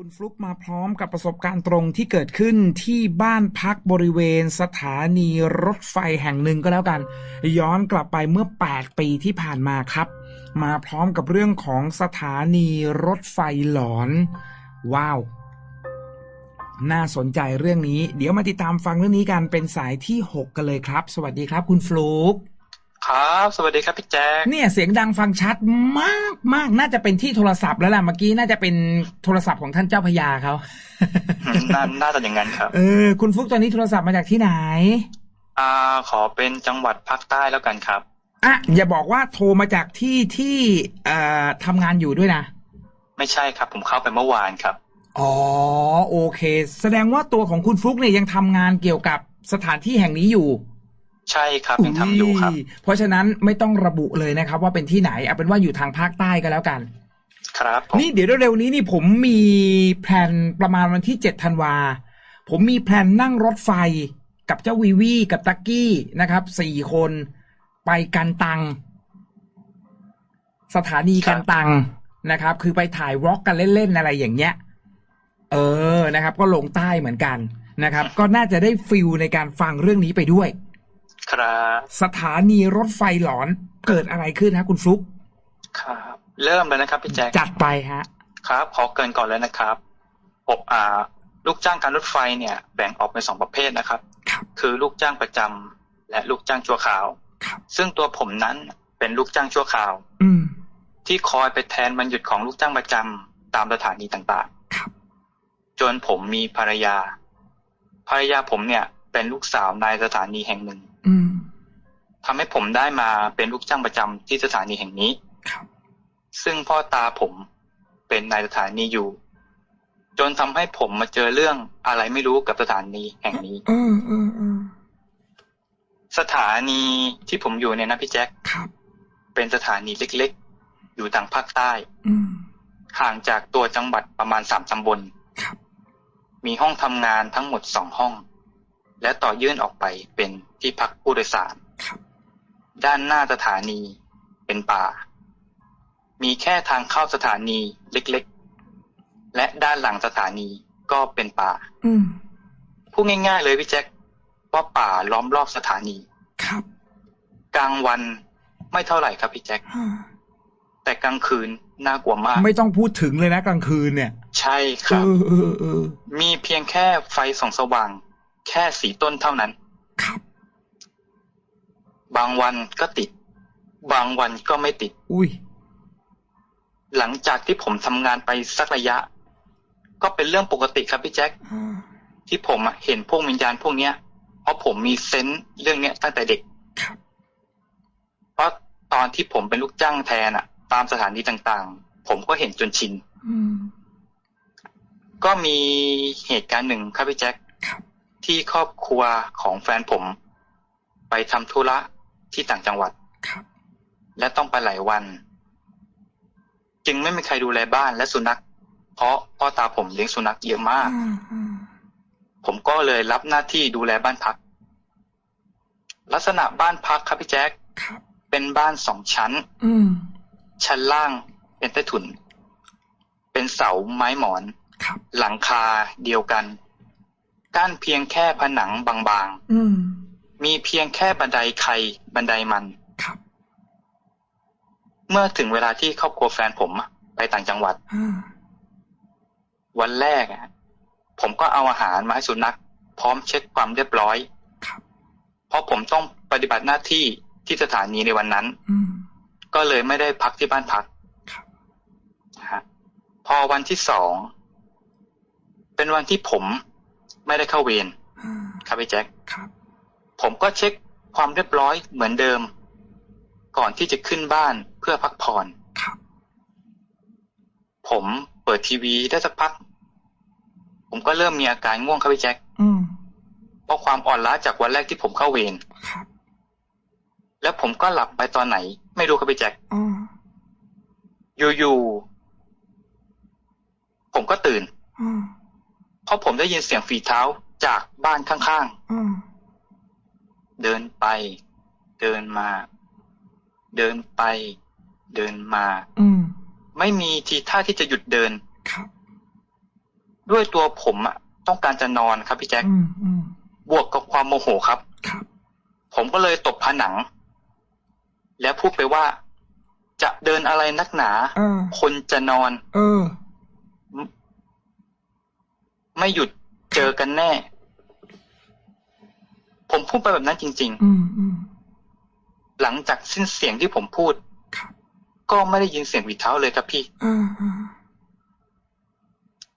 คุณฟลุกมาพร้อมกับประสบการณ์ตรงที่เกิดขึ้นที่บ้านพักบริเวณสถานีรถไฟแห่งหนึ่งก็แล้วกัน ย้อนกลับไปเมื่อ 8 ปีที่ผ่านมาครับ มาพร้อมกับเรื่องของสถานีรถไฟหลอน ว้าว น่าสนใจเรื่องนี้ เดี๋ยวมาติดตามฟังเรื่องนี้กันเป็นสายที่ 6 กันเลยครับ สวัสดีครับคุณฟลุก ครับ สวัสดีครับพี่แจ๊คเนี่ยเสียงดังฟังชัดมากมากน่าจะเป็นที่โทรศัพท์แล้วล่ะเมื่อกี้น่าจะเป็นโทรศัพท์ของท่านเจ้าพญาเขาอืมน่าน่าจะอย่างนั้นครับ เออ คุณฟลุกตอนนี้โทรศัพท์มาจากที่ไหน อ่า ขอเป็นจังหวัดภาคใต้แล้วกันครับอะอย่าบอกว่าโทรมาจากที่ที่เอ่อทำงานอยู่ด้วยนะ ไม่ใช่ครับ ผมเข้าไปเมื่อวานครับ อ๋อโอเค แสดงว่าตัวของคุณฟลุกเนี่ยยังทำงานเกี่ยวกับสถานที่แห่งนี้อยู่ ใช่ครับยังทำอยู่ครับ เพราะฉะนั้นไม่ต้องระบุเลยนะครับ ว่าเป็นที่ไหนเอาเป็นว่าอยู่ทางภาคใต้ก็แล้วกัน ครับผมนี่เดี๋ยวเร็วๆนี้นี่ผมมีแพลนประมาณวันที่เจ็ดธันวาผมมีแพลนนั่งรถไฟกับเจ้าวีวีกับตักกี้นะครับสี่คนไปกันตัง สถานีกันตังนะครับ คือไปถ่ายวอล์กกันเล่นๆอะไรอย่างเงี้ย เออนะครับ ก็ลงใต้เหมือนกันนะครับ ก็น่าจะได้ฟิลในการฟังเรื่องนี้ไปด้วย ครับ สถานีรถไฟหลอนเกิดอะไรขึ้นฮะคุณฟลุกครับ เริ่มเลยนะครับพี่แจ๊คจัดไปฮะ ครับ ขอเกรินก่อนเลยนะครับผมอ่า ลูกจ้างการรถไฟเนี่ย แบ่งออกเป็นสองประเภทนะครับครับคือลูกจ้างประจำและลูกจ้างชั่วคราวครับซึ่งตัวผมนั้นเป็นลูกจ้างชั่วคราว อืมที่คอยไปแทนวันหยุดของลูกจ้างประจำตามสถานีต่างครับๆจนผมมีภรรยา ภรรยาผมเนี่ย เป็นลูกสาวในสถานีแห่งหนึ่งอืม ทำให้ผมได้มาเป็นลูกจ้างประจำที่สถานีแห่งนี้ครับซึ่งพ่อตาผมเป็นนายสถานีอยู่ จนทำให้ผมมาเจอเรื่องอะไรไม่รู้กับสถานีแห่งนี้เออเออเออสถานีที่ผมอยู่เนี่ยนะพี่แจ็คครับเป็นสถานีเล็กๆ อยู่ทางภาคใต้อืมห่างจากตัวจังหวัดประมาณสามตำบลครับมีห้องทำงานทั้งหมดสองห้อง และต่อยื่นออกไปเป็นที่พักผู้โดยสารครับด้านหน้าสถานีเป็นป่า มีแค่ทางเข้าสถานีเล็กๆ และด้านหลังสถานีก็เป็นป่าอืมพูดง่าย ๆ เลยพี่แจ็คว่าป่าล้อมรอบสถานีครับ กลางวันไม่เท่าไหร่ครับพี่แจ็คอ่าแต่กลางคืนน่ากลัวมาก ไม่ต้องพูดถึงเลยนะกลางคืนเนี่ย ใช่คเอรับอเออเออมีเพียงแค่ไฟส่องสว่าง แค่สีต้นเท่านั้น ครับ บางวันก็ติด บางวันก็ไม่ติด อุ้ย หลังจากที่ผมทำงานไปสักระยะ ก็เป็นเรื่องปกติครับพี่แจ็คอ่าที่ผมอะเห็นพวกวิญญาณพวกเนี้ย เพราะผมมีเซนส์เรื่องเนี้ยตั้งแต่เด็กครับเพราะตอนที่ผมเป็นลูกจ้างแทนอะตามสถานีต่างๆ ผมก็เห็นจนชินอืมก็มีเหตุการณ์หนึ่งครับพี่แจ็คครับ ที่ครอบครัวของแฟนผม ไปทำธุระที่ต่างจังหวัดครับ และต้องไปหลายวัน จึงไม่มีใครดูแลบ้านและสุนัข เพราะพ่อตาผมเลี้ยงสุนัขเยอะมากอ่าอ่าผมก็เลยรับหน้าที่ดูแลบ้านพัก ลักษณะบ้านพักครับพี่แจ๊คครับเป็นบ้านสองชั้นอืมชั้นล่างเป็นใต้ถุน เป็นเสาไม้หมอนครับหลังคาเดียวกัน กั้นเพียงแค่ผนังบางอืมๆมีเพียงแค่บันไดใครบันไดมันครับ เมื่อถึงเวลาที่ครอบครัวแฟนผมไปต่างจังหวัดอ่าวันแรกอะผมก็เอาอาหารมาให้สุนัขพร้อมเช็คความเรียบร้อยครับ เพราะผมต้องปฏิบัติหน้าที่ที่สถานีในวันนั้นอืมก็เลยไม่ได้พักที่บ้านพักครับนะฮะพอวันที่สอง เป็นวันที่ผม ไม่ได้เข้าเวรอ่าครับพี่แจ็คครับผมก็เช็คความเรียบร้อยเหมือนเดิม ก่อนที่จะขึ้นบ้านเพื่อพักผ่อนครับผมเปิดทีวีได้สักพัก ผมก็เริ่มมีอาการง่วงครับพี่แจ็คอืมเพราะความอ่อนล้าจากวันแรกที่ผมเข้าเวรครับแล้วผมก็หลับไปตอนไหน ไม่รู้ครับพี่แจ็คอ่าอยู่ๆผมก็ตื่นอ่า เพราะผมได้ยินเสียงฝีเท้าจากบ้านข้างอ่าๆเดินไป เดินมา เดินไป เดินมา อืมไม่มีทีท่าที่จะหยุดเดินครับด้วยตัวผมอะต้องการจะนอนครับพี่แจ็คอืมอืมบวกกับความโมโหครับ ครับ ผมก็เลยตบผนัง แล้วพูดไปว่า จะเดินอะไรนักหนาเออคนจะนอน เออ ไม่หยุดเจอกันแน่ ผมพูดไปแบบนั้นจริงอืมอืมๆหลังจากสิ้นเสียงที่ผมพูดครับก็ไม่ได้ยินเสียงหวีดเท้าเลยครับพี่เออเออ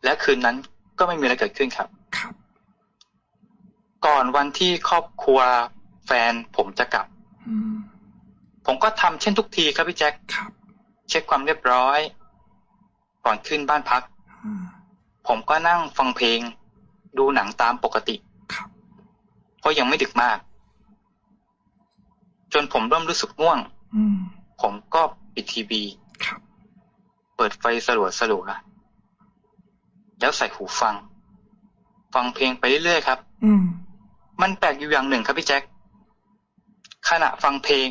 และคืนนั้นก็ไม่มีอะไรเกิดขึ้นครับครับก่อนวันที่ครอบครัวแฟนผมจะกลับอืมผมก็ทำเช่นทุกทีครับพี่แจ็คครับเช็คความเรียบร้อย ก่อนขึ้นบ้านพักอืม ผมก็นั่งฟังเพลง ดูหนังตามปกติครับเพราะยังไม่ดึกมาก จนผมเริ่มรู้สึกง่วงอืมผมก็ปิดทีวีครับเปิดไฟสลัวสลัวๆแล้วใส่หูฟัง ฟังเพลงไปเรื่อยๆครับอืมมันแปลกอยู่อย่างหนึ่งครับพี่แจ็คขณะฟังเพลง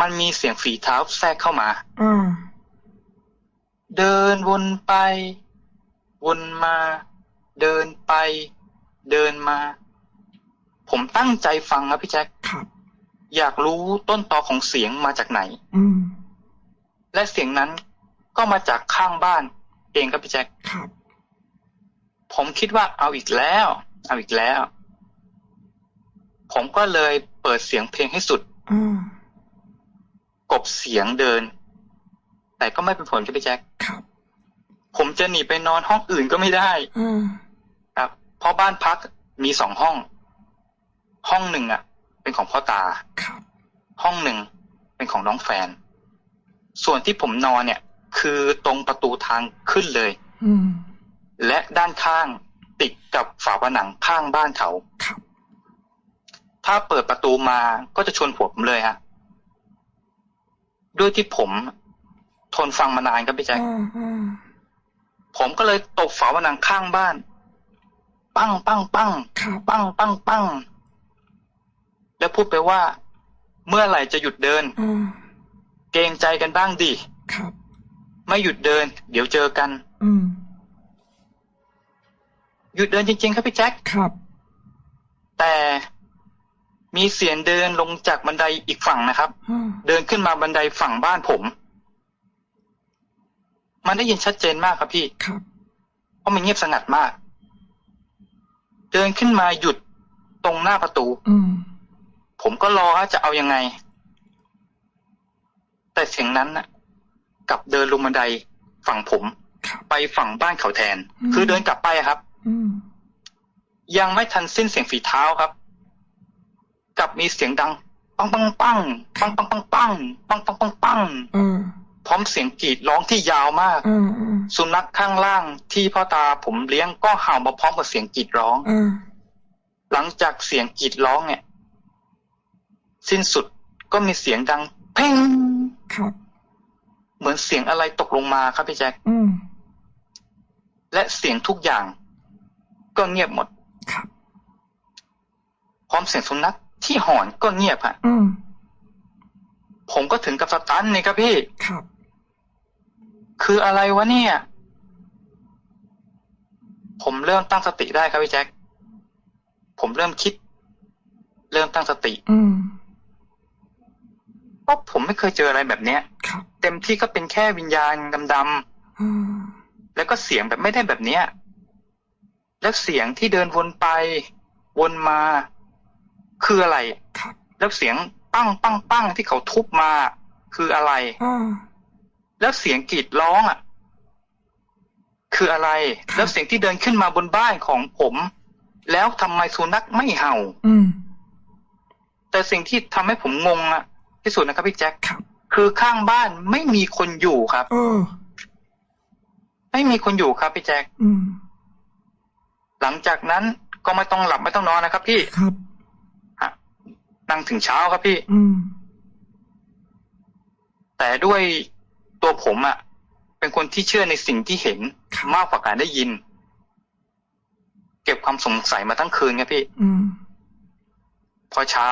มันมีเสียงฝีเท้าแทรกเข้ามาอ่าเดินวนไป วนมาเดินไปเดินมา ผมตั้งใจฟังครับพี่แจ็คครับอยากรู้ต้นตอของเสียงมาจากไหนอืมและเสียงนั้นก็มาจากข้างบ้าน เองครับพี่แจ็คครับผมคิดว่าเอาอีกแล้ว เอาอีกแล้ว ผมก็เลยเปิดเสียงเพลงให้สุดอ่ากบเสียงเดิน แต่ก็ไม่เป็นผลครับพี่แจ็คครับ ผมจะหนีไปนอนห้องอื่นก็ไม่ได้อ่าครับ เพราะบ้านพักมีสองห้อง ห้องหนึ่งอะ เป็นของพ่อตาครับ ห้องหนึ่งเป็นของน้องแฟน ส่วนที่ผมนอนเนี่ย คือตรงประตูทางขึ้นเลยอืมและด้านข้างติดกับฝาผนังข้างบ้านเขาครับ ถ้าเปิดประตูมาก็จะชนหัวผมเลยฮะ ด้วยที่ผมทนฟังมานานครับพี่แจ๊คอ่าอ่า ผมก็เลยตบฝาผนังข้างบ้าน ปั้งปั้งปั้งครับปั้งปั้งปั้งแล้วพูดไปว่า เมื่อไหร่จะหยุดเดินอ่าเกรงใจกันบ้างดิครับไม่หยุดเดิน เดี๋ยวเจอกันอืมหยุดเดินจริง ๆ ครับพี่แจ๊คครับ แต่มีเสียงเดินลงจากบันไดอีกฝั่งนะครับอ่าเดินขึ้นมาบันไดฝั่งบ้านผม มันได้ยินชัดเจนมากครับพี่ครับเพราะมันเงียบสงัดมาก เดินขึ้นมาหยุดตรงหน้าประตู อืมผมก็รอว่าจะเอายังไง แต่เสียงนั้นน่ะกลับเดินลงบันไดฝั่งผมครับไปฝั่งบ้านเขาแทนอืมคือเดินกลับไปอะครับอืมยังไม่ทันสิ้นเสียงฝีเท้าครับ กลับมีเสียงดัง ปังปังปังปังปังปังปังปังปังปังปังเออ พร้อมเสียงกรีดร้องที่ยาวมากเออเออสุนัขข้างล่างที่พ่อตาผมเลี้ยงก็เห่ามาพร้อมกับเสียงกรีดร้องเออหลังจากเสียงกรีดร้องเนี่ย สิ้นสุดก็มีเสียงดังเพ่งครับเหมือนเสียงอะไรตกลงมาครับพี่แจ็คอืมและเสียงทุกอย่างก็เงียบหมดครับพร้อมเสียงสุนัขที่หอนก็เงียบฮะอืม ผมก็ถึงกับสตันเลยครับพี่ ครับ คืออะไรวะเนี่ย ผมเริ่มตั้งสติได้ครับพี่แจ็ค ผมเริ่มคิด เริ่มตั้งสติ อืมเพราะผมไม่เคยเจออะไรแบบเนี้ย ครับเต็มที่ก็เป็นแค่วิญญาณดำอ่าๆแล้วก็เสียงแบบไม่ได้แบบเนี้ย แล้วเสียงที่เดินวนไป วนมา คืออะไร ครับ แล้วเสียง ปั้งปั้งปั้งที่เขาทุบมา คืออะไรอ่าแล้วเสียงกรีดร้องอะ คืออะไรครับแล้วเสียงที่เดินขึ้นมาบนบ้านของผม แล้วทำไมสุนัขไม่เห่า อืม แต่สิ่งที่ทำให้ผมงงอะที่สุดนะครับพี่แจ็คครับ คือข้างบ้านไม่มีคนอยู่ครับ เออ ไม่มีคนอยู่ครับพี่แจ็คอืม หลังจากนั้นก็ไม่ต้องหลับไม่ต้องนอนนะครับพี่ ครับฮะ นั่งถึงเช้าครับพี่ อืม แต่ด้วยตัวผมอะเป็นคนที่เชื่อในสิ่งที่เห็นครับมากกว่าการได้ยิน เก็บความสงสัยมาทั้งคืนครับพี่ อืม พอเช้า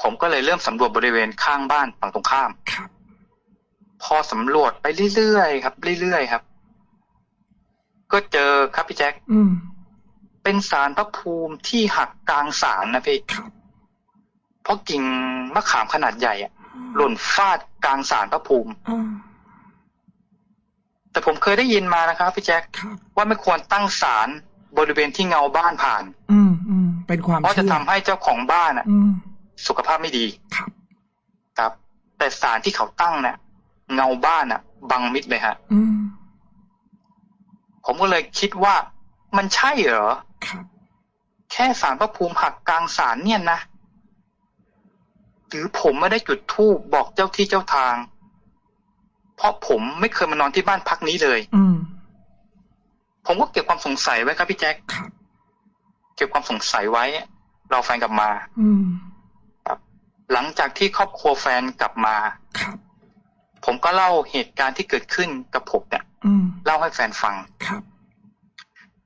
ผมก็เลยเริ่มสำรวจบริเวณข้างบ้านฝั่งตรงข้ามครับพอสำรวจไปเรื่อยๆครับ เรื่อยๆครับ ก็เจอครับพี่แจ็คอืม เป็นสารพระภูมิที่หักกลางสารนะพี่ครับเพราะกิ่งมะขามขนาดใหญ่อะหล่นฟาดกลางสารพระภูมิอ่าแต่ผมเคยได้ยินมานะครับพี่แจ็คครับว่าไม่ควรตั้งสารบริเวณที่เงาบ้านผ่าน อืมอืมเป็นความเพราะจะเชื่อทำให้เจ้าของบ้านอะอืมสุขภาพไม่ดีครับ ครับ แต่สารที่เขาตั้งเนี่ยเงาบ้านอะบังมิดเลยฮะอืมผมก็เลยคิดว่ามันใช่เหรอครับ แค่สารพระภูมิหักกลางสารเนี่ยนะหรือผมไม่ได้จุดธูปบอกเจ้าที่เจ้าทาง เพราะผมไม่เคยมานอนที่บ้านพักนี้เลย อืมผมก็เก็บความสงสัยไว้ครับพี่แจ็คครับเก็บความสงสัยไว้รอแฟนกลับมาอืมหลังจากที่ครอบครัวแฟนกลับมาครับผมก็เล่าเหตุการณ์ที่เกิดขึ้นกับผมเนี่ยอืมเล่าให้แฟนฟังครับ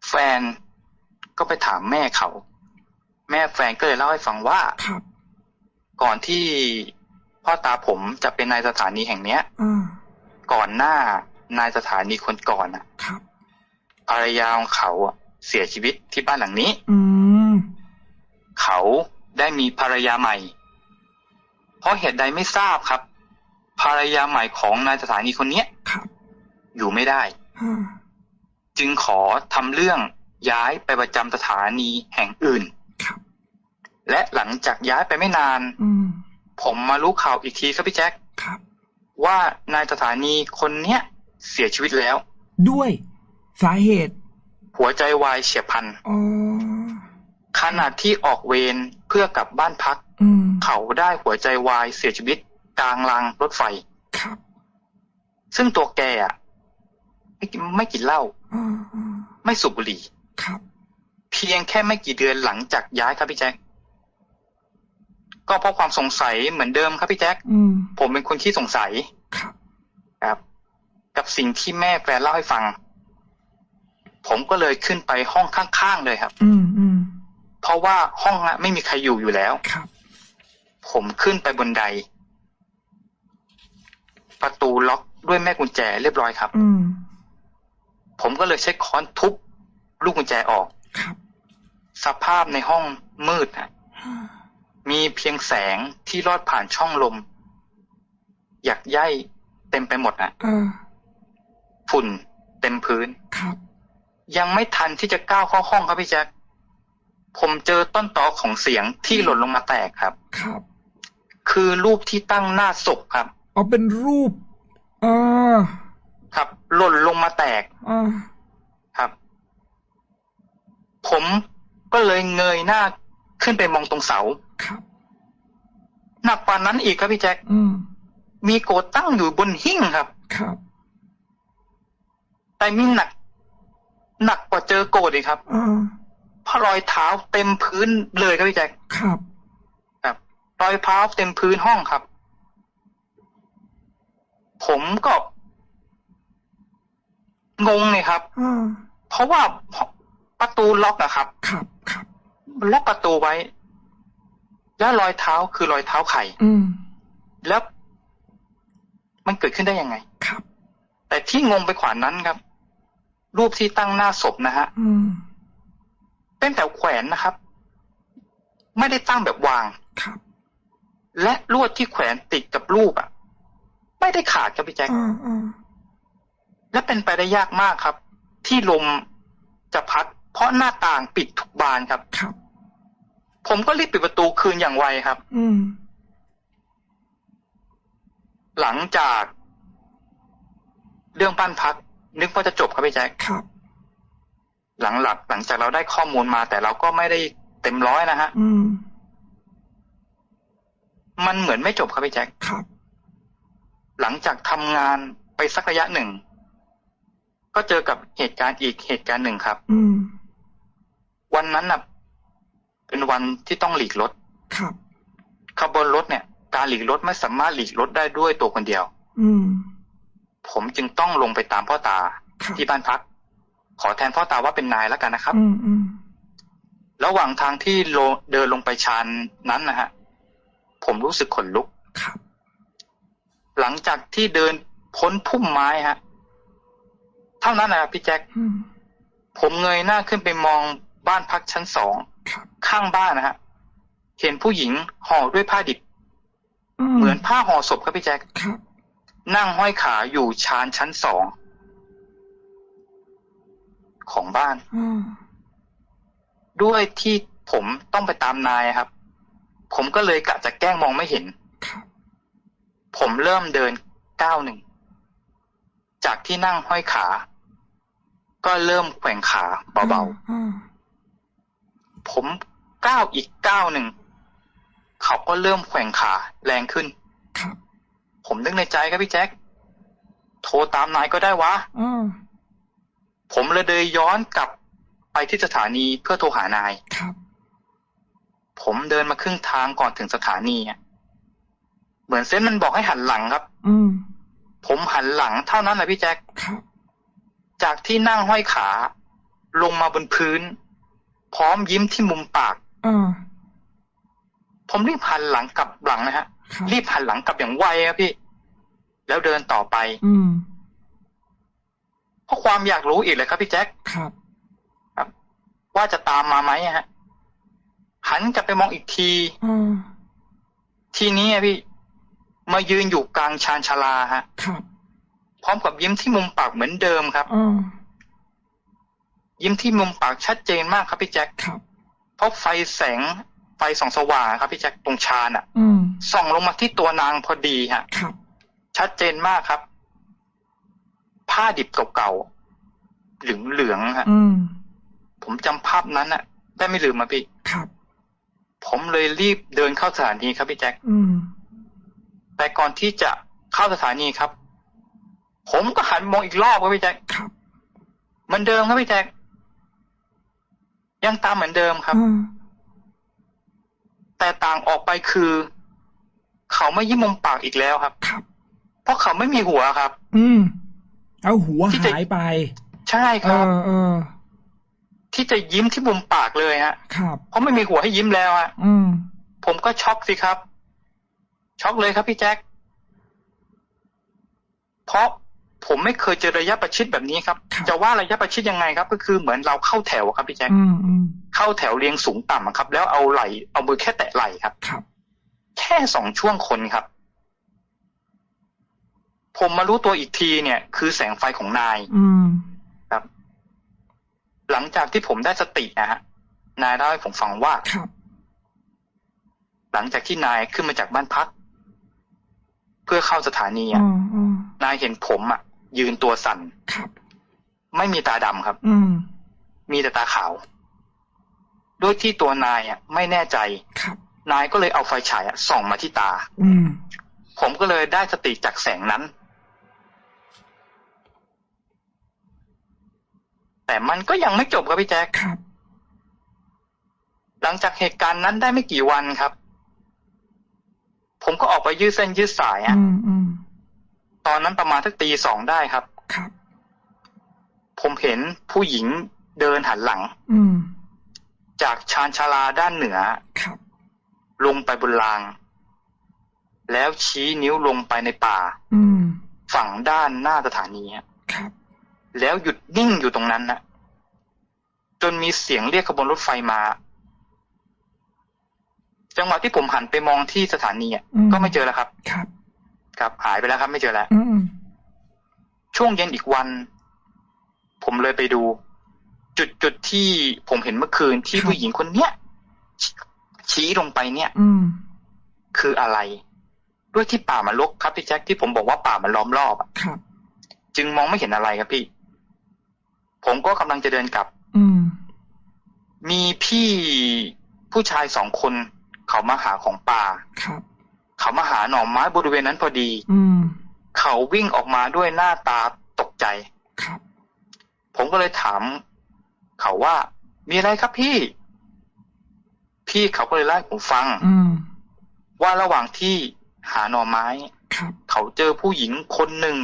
แฟน ก็ไปถามแม่เขา แม่แฟนก็เลยเล่าให้ฟังว่าครับก่อนที่พ่อตาผมจะเป็นนายสถานีแห่งเนี้ยอ่าก่อนหน้านายสถานีคนก่อนน่ะครับภรรยาของเขาอะเสียชีวิตที่บ้านหลังนี้อืมเขาได้มีภรรยาใหม่ เพราะเหตุใดไม่ทราบครับ ภรรยาใหม่ของนายสถานีคนเนี้ยครับอยู่ไม่ได้อ่าจึงขอทำเรื่อง ย้ายไปประจำสถานีแห่งอื่นครับและหลังจากย้ายไปไม่นานอืมผมมารู้ข่าวอีกทีครับพี่แจ็คครับว่านายสถานีคนเนี้ยเสียชีวิตแล้ว ด้วยสาเหตุ หัวใจวายเฉียบพลันอ๋อขณะที่ออกเวรเพื่อกลับบ้านพักอืมเขาได้หัวใจวายเสียชีวิตกลางรางรถไฟครับ ซึ่งตัวแกอะไม่กินไม่กินเหล้าอ่าอ่าไม่สูบบุหรี่ ครับ เพียงแค่ไม่กี่เดือนหลังจากย้ายครับพี่แจ็คก็เพราะความสงสัยเหมือนเดิมครับพี่แจ็คอืมผมเป็นคนที่สงสัยครับ ครับ กับสิ่งที่แม่แฟนเล่าให้ฟัง ผมก็เลยขึ้นไปห้องข้างๆเลยครับ อืมอืมเพราะว่าห้องอะไม่มีใครอยู่อยู่แล้วครับ ผมขึ้นไปบนได ประตูล็อกด้วยแม่กุญแจเรียบร้อยครับ อืมผมก็เลยใช้ค้อนทุบ ลูกกุญแจออกครับสภาพในห้องมืดฮะมีเพียงแสงที่ลอดผ่านช่องลม อยากใย่เต็มไปหมดอะอ่าฝุ่นเต็มพื้นครับ ยังไม่ทันที่จะก้าวเข้าห้องครับพี่แจ๊คผมเจอต้นตอของเสียงที่หล่นลงมาแตกครับ ครับ คือรูปที่ตั้งหน้าศพครับเอาเป็นรูปอ่าครับ หล่นลงมาแตกอ่าครับ ผมก็เลยเงยหน้าขึ้นไปมองตรงเสาครับหนักกว่านั้นอีกครับพี่แจ๊คอืมมีโกรธตั้งอยู่บนหิ้งครับ ครับ แต่มีหนัก หนักกว่าเจอโกรธอีกครับอ่าเพราะรอยเท้าเต็มพื้นเลยครับพี่แจ๊คครับ ครับ รอยเท้าเต็มพื้นห้องครับ ผมก็งงเลยครับอ่าเพราะว่า ประตูล็อกอะครับ ครับครับล็อกประตูไว้ แล้วรอยเท้าคือรอยเท้าไข่อืมแล้วมันเกิดขึ้นได้ยังไง ครับ แต่ที่งงไปกว่านั้นครับ รูปที่ตั้งหน้าศพนะฮะอืมเป็นแถวแขวนนะครับ ไม่ได้ตั้งแบบวาง ครับ และลวดที่แขวนติดกับรูปอะ ไม่ได้ขาดครับพี่แจ็คอ่าอ่าและเป็นไปได้ยากมากครับ ที่ลมจะพัด เพราะหน้าต่างปิดทุกบานครับ ครับ ผมก็รีบปิดประตูคืนอย่างไวครับ อืม หลังจาก เรื่องบ้านพัก นึกว่าจะจบครับพี่แจ็คครับ หลังหลักหลังจากเราได้ข้อมูลมา แต่เราก็ไม่ได้เต็มร้อยนะฮะ อืม มันเหมือนไม่จบครับพี่แจ็คครับ หลังจากทำงานไปสักระยะหนึ่ง ก็เจอกับเหตุการณ์อีกเหตุการณ์หนึ่งครับ อืม วันนั้นน่ะ เป็นวันที่ต้องหลีกรถครับขบวนรถเนี่ย การหลีกรถไม่สามารถหลีกรถได้ด้วยตัวคนเดียว อืม ผมจึงต้องลงไปตามพ่อตาครับที่บ้านพัก ขอแทนพ่อตาว่าเป็นนายแล้วกันนะครับ อืมอืมระหว่างทางที่โลเดินลงไปชานนั้นนะฮะ ผมรู้สึกขนลุกครับ หลังจากที่เดินพ้นพุ่มไม้ฮะ เท่านั้นนะพี่แจ็คอืมผมเงยหน้าขึ้นไปมอง บ้านพักชั้นสองครับข้างบ้านนะฮะ เห็นผู้หญิงห่อด้วยผ้าดิบ เหมือนผ้าห่อศพครับพี่แจ๊คครับนั่งห้อยขาอยู่ชานชั้นสองของบ้านอืมด้วยที่ผมต้องไปตามนายครับ ผมก็เลยกะจะแกล้งมองไม่เห็นครับผมเริ่มเดินก้าวหนึ่ง จากที่นั่งห้อยขา ก็เริ่มแขว่งขาเบาอืมๆ ผมก้าวอีกก้าวหนึ่ง เขาก็เริ่มแขว่งขาแรงขึ้น ครับ ผมนึกในใจครับพี่แจ็ค โทรตามนายก็ได้วะอืมผมเลยเดินย้อนกลับไปที่สถานีเพื่อโทรหานาย ครับ ผมเดินมาครึ่งทางก่อนถึงสถานีอะเหมือนเส้นมันบอกให้หันหลังครับ อืมผมหันหลังเท่านั้นแหละพี่แจ็คครับจากที่นั่งห้อยขา ลงมาบนพื้น พร้อมยิ้มที่มุมปากอ่าผมรีบหันหลังกลับหลังนะฮะครับรีบหันหลังกลับอย่างไวครับพี่ แล้วเดินต่อไป อืมเพราะความอยากรู้อีกเลยครับพี่แจ็คครับว่าจะตามมาไหมอะฮะหันกลับไปมองอีกทีอ่าทีนี้อะพี่ มายืนอยู่กลางชานชาลาฮะ ครับ พร้อมกับยิ้มที่มุมปากเหมือนเดิมครับอ่า ยิ้มที่มุมปากชัดเจนมากครับพี่แจ็คครับเพราะไฟแสงไฟส่องสว่างครับพี่แจ็คตรงชานอะอืมส่องลงมาที่ตัวนางพอดีฮะครับ ชัดเจนมากครับ ผ้าดิบเก่าๆเหลืองเหลืองๆฮะอืมผมจำภาพนั้นอะได้ไม่ลืมมาพี่ครับ ผมเลยรีบเดินเข้าสถานีครับพี่แจ็คอืมแต่ก่อนที่จะเข้าสถานีครับ ผมก็หันมองอีกรอบครับพี่แจ็คครับเหมือนเดิมครับพี่แจ็ค ยังตามเหมือนเดิมครับอ่าแต่ต่างออกไปคือ เขาไม่ยิ้มมุมปากอีกแล้วครับ ครับ เพราะเขาไม่มีหัวครับ อืม เอาหัวที่จะหายไป ใช่เอครับอเออที่จะยิ้มที่มุมปากเลยฮะ ครับ เพราะไม่มีหัวให้ยิ้มแล้วฮะอืม ผมก็ช็อกสิครับ ช็อกเลยครับพี่แจ็คเพราะ ผมไม่เคยเจอระยะประชิดแบบนี้ครับครับ จะว่าระยะประชิดยังไงครับ ก็คือเหมือนเราเข้าแถวครับพี่แจ็คอืมอืมเข้าแถวเรียงสูงต่ำอะครับ แล้วเอาไหลเอามือแค่แตะไหล่ครับ ครับ แค่สองช่วงคนครับ ผมมารู้ตัวอีกทีเนี่ย คือแสงไฟของนายอืมครับ หลังจากที่ผมได้สตินะฮะนายเล่าให้ผมฟังว่าครับหลังจากที่นายขึ้นมาจากบ้านพัก เพื่อเข้าสถานีอือะมอืมนายเห็นผมอะ ยืนตัวสั่นครับ ไม่มีตาดำครับ อืม มีแต่ตาขาวโดยที่ตัวนายอะ ไม่แน่ใจครับ นายก็เลยเอาไฟฉายอะส่องมาที่ตา อืม ผมก็เลยได้สติจากแสงนั้น แต่มันก็ยังไม่จบครับพี่แจ๊คครับ หลังจากเหตุการณ์นั้นได้ไม่กี่วันครับ ผมก็ออกไปยืดเส้นยืดสายอะ อืมอืม ตอนนั้นประมาณทักตีสองได้ครับ ครับ ผมเห็นผู้หญิงเดินหันหลัง อืม จากชานชาลาด้านเหนือ ครับ ลงไปบนราง แล้วชี้นิ้วลงไปในป่า อืม ฝั่งด้านหน้าสถานีอะครับ แล้วหยุดนิ่งอยู่ตรงนั้นนะจนมีเสียงเรียกขบวนรถไฟมา จังหวะที่ผมหันไปมองที่สถานีอะอืมก็ไม่เจอแล้วครับ ครับ ครับหายไปแล้วครับ ไม่เจอแล้วอืมช่วงเย็นอีกวัน ผมเลยไปดู จุดจุดที่ผมเห็นเมื่อคืนที่ผู้หญิงคนเนี้ยชชี้ลงไปเนี่ย อืมคืออะไร ด้วยที่ป่ามันรกครับพี่แจ็คที่ผมบอกว่าป่ามันล้อมรอบอะครับ จึงมองไม่เห็นอะไรครับพี่ ผมก็กำลังจะเดินกลับ อืมมีพี่ผู้ชายสองคนเขามาหาของป่าครับ เขามาหาหน่อไม้บริเวณนั้นพอดี อืม เขาวิ่งออกมาด้วยหน้าตาตกใจครับ ผมก็เลยถาม เขาว่ามีอะไรครับพี่ พี่เขาก็เลยเล่าให้ผมฟัง อืม ว่าระหว่างที่หาหน่อไม้ครับ เขาเจอผู้หญิงคนหนึ่ง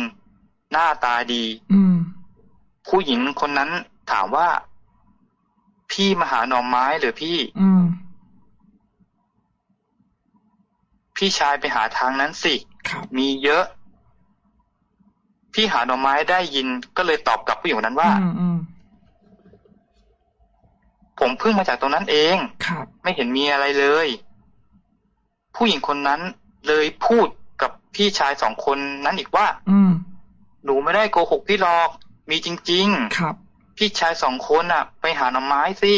หน้าตาดี อืม ผู้หญิงคนนั้นถามว่า พี่มาหาหน่อไม้หรือพี่ อืม พี่ชายไปหาทางนั้นสิครับมีเยอะ พี่หาหน่อไม้ได้ยินก็เลยตอบกลับผู้หญิงคนนั้นว่าอืมอืมผมเพิ่งมาจากตรงนั้นเองครับไม่เห็นมีอะไรเลย ผู้หญิงคนนั้นเลยพูดกับพี่ชายสองคนนั้นอีกว่าอืมหนูไม่ได้โกหกพี่หรอก มีจริงครับๆพี่ชายสองคนอะ ไปหาหน่อไม้สิ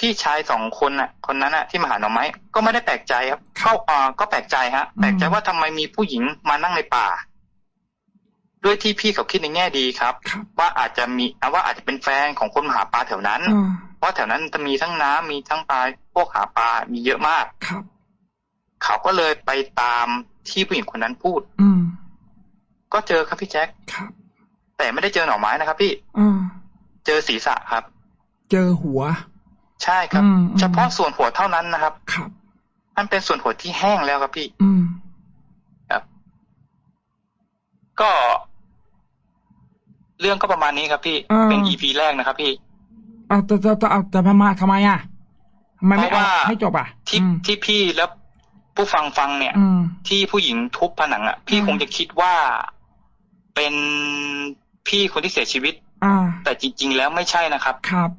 พี่ชายสองคนอะ คนนั้นอะที่มาหาหน่อไม้ก็ไม่ได้แปลกใจครับ เข้าอ่าก็แปลกใจฮะ แปลกใจว่าทำไมมีผู้หญิงมานั่งในป่า ด้วยที่พี่เขาคิดในแง่ดีครับครับว่าอาจจะมีอะว่าอาจจะเป็นแฟนของคนมาหาปลาแถวนั้นอ่าเพราะแถวนั้นจะมีทั้งน้ำมีทั้งปลาพวกหาปลามีเยอะมากครับเขาก็เลยไปตามที่ผู้หญิงคนนั้นพูด อืมก็เจอครับพี่แจ็คครับแต่ไม่ได้เจอหน่อไม้นะครับ พี่อ่าเจอศีรษะครับ เจอหัว ใช่ครับอืมอืมเฉพาะส่วนหัวเท่านั้นนะครับครับมันเป็นส่วนหัวที่แห้งแล้วครับพี่ อืมก็ เรื่องก็ประมาณนี้ครับ พี่อ่าเป็นอีพีแรกนะครับ พี่เอาแต่แต่แต่เอาแต่พมาทำไมอะทำไมไม่เพราะเอาว่าให้จบอะที่อืมที่พี่แล้วผู้ฟังฟังเนี่ยอืมที่ผู้หญิงทุบผนังอะ พี่อืมคงจะคิดว่าเป็นพี่คนที่เสียชีวิตอ่าแต่จริง ๆ แล้วไม่ใช่นะครับ ครับ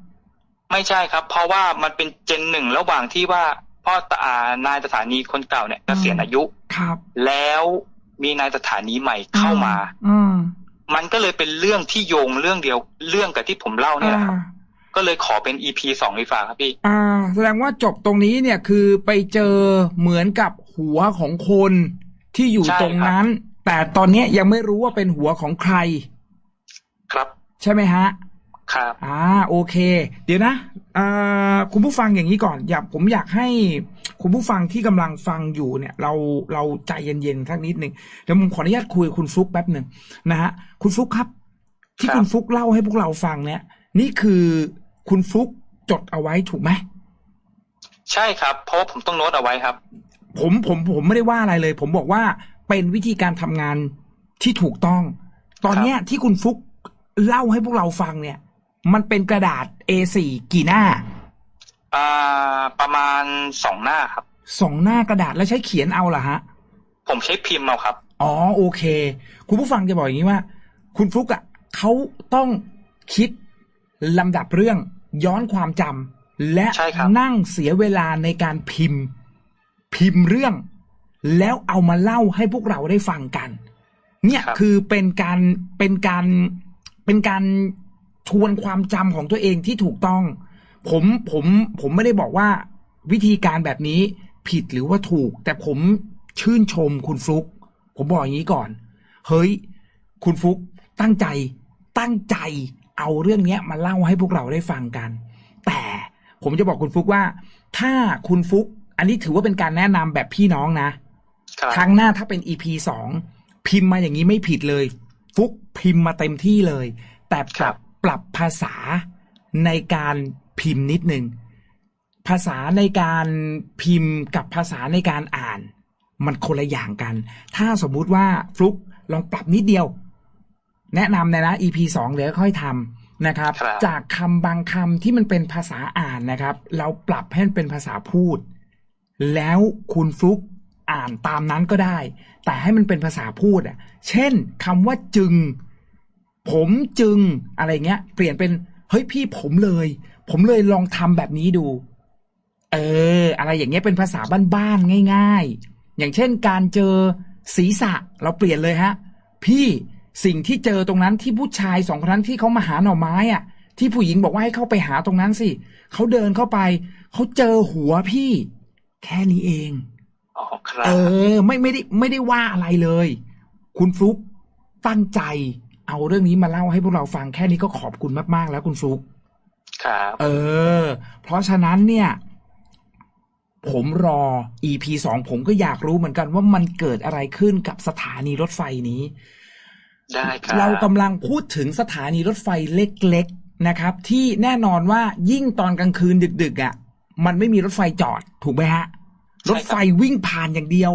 ไม่ใช่ครับ เพราะว่ามันเป็นเจนหนึ่งระหว่างที่ว่าพ่อตาอ่านายสถานีคนเก่าเนี่ยเกษียณอายุครับ แล้วมีนายสถานีใหม่เข้ามา อืมมันก็เลยเป็นเรื่องที่โยงเรื่องเดียวเรื่องกับที่ผมเล่าเนี่ยแหละครับอ่าก็เลยขอเป็นอีพีสองดีฟ้าครับพี่ อ่า แสดงว่าจบตรงนี้เนี่ยคือไปเจอเหมือนกับหัวของคนที่อยู่ใช่ครับตรงนั้น แต่ตอนเนี้ยยังไม่รู้ว่าเป็นหัวของใคร ครับ ใช่ไหมฮะ ครับอ่าโอเค เดี๋ยวนะอ่าคุณผู้ฟังอย่างนี้ก่อน อยากผมอยากให้คุณผู้ฟังที่กำลังฟังอยู่เนี่ยเราเราใจเย็นๆสักนิดหนึ่งเดี๋ยวผมขออนุญาตคุยกับคุณฟลุกแป๊บหนึ่งนะฮะคุณฟลุกครับ ที่ครับคุณฟลุกเล่าให้พวกเราฟังเนี่ย นี่คือคุณฟลุกจดเอาไว้ถูกไหมใช่ครับ เพราะว่าผมต้องโน้ตเอาไว้ครับ ผมผมผมไม่ได้ว่าอะไรเลย ผมบอกว่าเป็นวิธีการทำงานที่ถูกต้อง ตอนเนี้ยที่คุณฟลุกเล่าให้พวกเราฟังเนี่ย มันเป็นกระดาษ A4 กี่หน้า อ่า ประมาณสองหน้าครับสองหน้ากระดาษแล้วใช้เขียนเอาเหรอฮะ ผมใช้พิมพ์เอาครับ อ๋อโอเค คุณผู้ฟังจะบอกอย่างนี้ว่า คุณฟลุกอะเขาต้องคิดลำดับเรื่องย้อนความจำและใช่ครับนั่งเสียเวลาในการพิมพ์ พิมพ์เรื่อง แล้วเอามาเล่าให้พวกเราได้ฟังกัน เนี่ยคือเป็นการเป็นการเป็นการ ทวนความจำของตัวเองที่ถูกต้อง ผมผมผมไม่ได้บอกว่าวิธีการแบบนี้ผิดหรือว่าถูก แต่ผมชื่นชมคุณฟลุก ผมบอกอย่างนี้ก่อน เฮ้ย คุณฟลุกตั้งใจตั้งใจเอาเรื่องเนี้ยมาเล่าให้พวกเราได้ฟังกัน แต่ผมจะบอกคุณฟลุกว่า ถ้าคุณฟลุก อันนี้ถือว่าเป็นการแนะนำแบบพี่น้องนะครับครั้งหน้าถ้าเป็น EP สองพิมพ์มาอย่างนี้ไม่ผิดเลย ฟุกพิมพ์มาเต็มที่เลย แต่ปครัรับบ ปรับภาษาในการพิมพ์นิดนึง ภาษาในการพิมพ์กับภาษาในการอ่าน มันคนละอย่างกัน ถ้าสมมุติว่าฟลุกลองปรับนิดเดียว แนะนำเลยนะ EP สองเดี๋ยวค่อยทำนะครับครับจากคำบางคำที่มันเป็นภาษาอ่านนะครับ เราปรับให้มันเป็นภาษาพูด แล้วคุณฟลุกอ่านตามนั้นก็ได้ แต่ให้มันเป็นภาษาพูดอะ เช่นคำว่าจึง ผมจึงอะไรเงี้ย เปลี่ยนเป็นเฮ้ยพี่ผมเลย ผมเลยลองทำแบบนี้ดู เออ อะไรอย่างเงี้ยเป็นภาษาบ้านๆง่าย ๆ อย่างเช่นการเจอศีรษะเราเปลี่ยนเลยฮะ พี่สิ่งที่เจอตรงนั้นที่ผู้ชายสองคนนั้นที่เขามาหาหน่อไม้อะ ที่ผู้หญิงบอกว่าให้เข้าไปหาตรงนั้นสิเขาเดินเข้าไปเขาเจอหัวพี่ แค่นี้เองอ๋อครับเออ ไม่ไม่ได้ไม่ได้ว่าอะไรเลย คุณฟลุกตั้งใจ เอาเรื่องนี้มาเล่าให้พวกเราฟังแค่นี้ก็ขอบคุณมาก ๆ แล้วคุณฟลุกครับเออ เพราะฉะนั้นเนี่ย ผมรอ EP สองผมก็อยากรู้เหมือนกันว่ามันเกิดอะไรขึ้นกับสถานีรถไฟนี้ได้ครับเรากำลังพูดถึงสถานีรถไฟเล็ก ๆนะครับ ที่แน่นอนว่ายิ่งตอนกลางคืนดึก ๆอะ่ะ มันไม่มีรถไฟจอดถูกไหมฮะ รถไฟวิ่งผ่านอย่างเดียว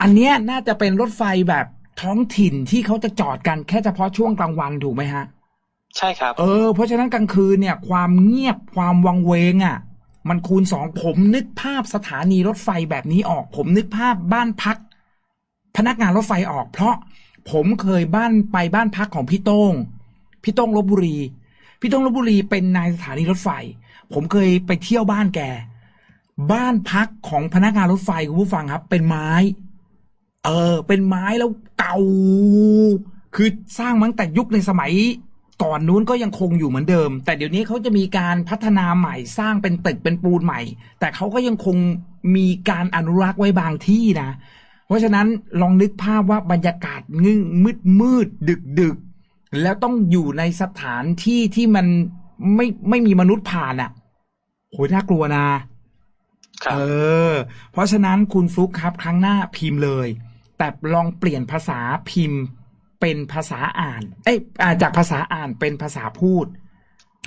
อันเนี้ยน่าจะเป็นรถไฟแบบ ท้องถิ่นที่เขาจะจอดกันแค่เฉพาะช่วงกลางวันถูกไหมฮะ ใช่ครับ เออ เพราะฉะนั้นกลางคืนเนี่ย ความเงียบความวังเวงอะ่ะ มันคูณสองผมนึกภาพสถานีรถไฟแบบนี้ออก ผมนึกภาพบ้านพัก พนักงานรถไฟออก เพราะผมเคยบ้านไปบ้านพักของพี่โต้งพี่โต้งลบบุรี พี่ต้องลบบุรีเป็นนายสถานีรถไฟ ผมเคยไปเที่ยวบ้านแก บ้านพักของพนักงานรถไฟคุณผู้ฟังครับ เป็นไม้ เออ เป็นไม้แล้วเก่า คือสร้างมาตั้งแต่ยุคในสมัยก่อนนู้นก็ยังคงอยู่เหมือนเดิม แต่เดี๋ยวนี้เขาจะมีการพัฒนาใหม่สร้างเป็นตึกเป็นปูนใหม่ แต่เขาก็ยังคงมีการอนุรักษ์ไว้บางที่นะ เพราะฉะนั้นลองนึกภาพว่าบรรยากาศงึ่งมืดมืดดึกดึกๆแล้วต้องอยู่ในสถานที่ที่มันไม่ไม่มีมนุษย์ผ่านอะ่ะโหยน่ากลัวนะครับเออ เพราะฉะนั้นคุณฟลุกครับ ครั้งหน้าพิมพ์เลย แต่ลองเปลี่ยนภาษาพิมพ์เป็นภาษาอ่าน เอ้ยอ่าจากภาษาอ่านเป็นภาษาพูด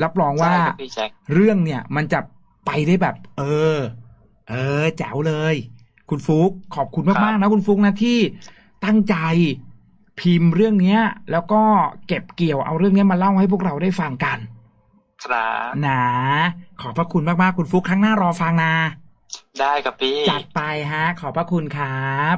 รับรองว่าใช่ครับพี่แจ็คเรื่องเนี่ยมันจะไปได้แบบ เออ เออ แจ๋วเลย คุณฟุกขอบคุณมากๆนะคุณฟุกนะที่ตั้งใจพิมพ์เรื่องเนี้ย แล้วก็เก็บเกี่ยวเอาเรื่องเนี้ยมาเล่าให้พวกเราได้ฟังกัน ครับนะขอบพระคุณมากๆคุณฟุกครั้งหน้ารอฟังนะ ได้ครับพี่ จัดไปฮะ ขอบพระคุณครับ